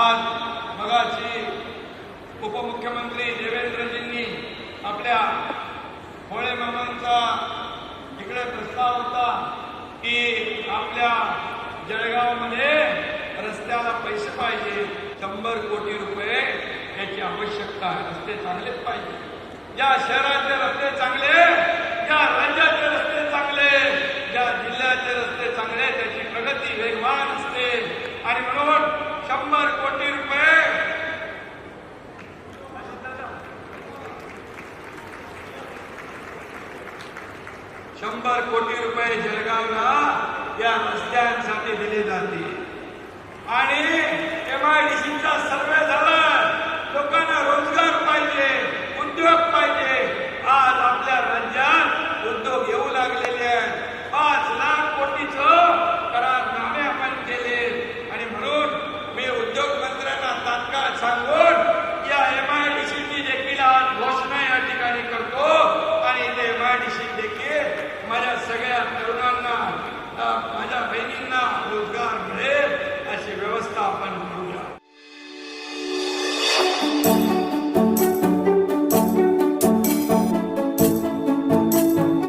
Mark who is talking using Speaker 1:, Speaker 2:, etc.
Speaker 1: आज मगाशी उपमुख्यमंत्री देवेंद्रजींनी आपल्या होळे मामांचा इकडे प्रस्ताव होता की आपल्या जळगावमध्ये रस्त्याला पैसे पाहिजे. शंभर कोटी रुपये याची आवश्यकता आहे. रस्ते चांगलेच पाहिजे. या शहराचे रस्ते चांगले या राज्याचे रस्ते चांगले या जिल्ह्याचे रस्ते चांगले त्याची प्रगती वेगवान असते आणि म्हणून शंभर कोटी रुपये शंभर कोटी रुपये जळगावला या रस्त्यांसाठी दिले जाते. आणि एमआयडीसीचा सर्वे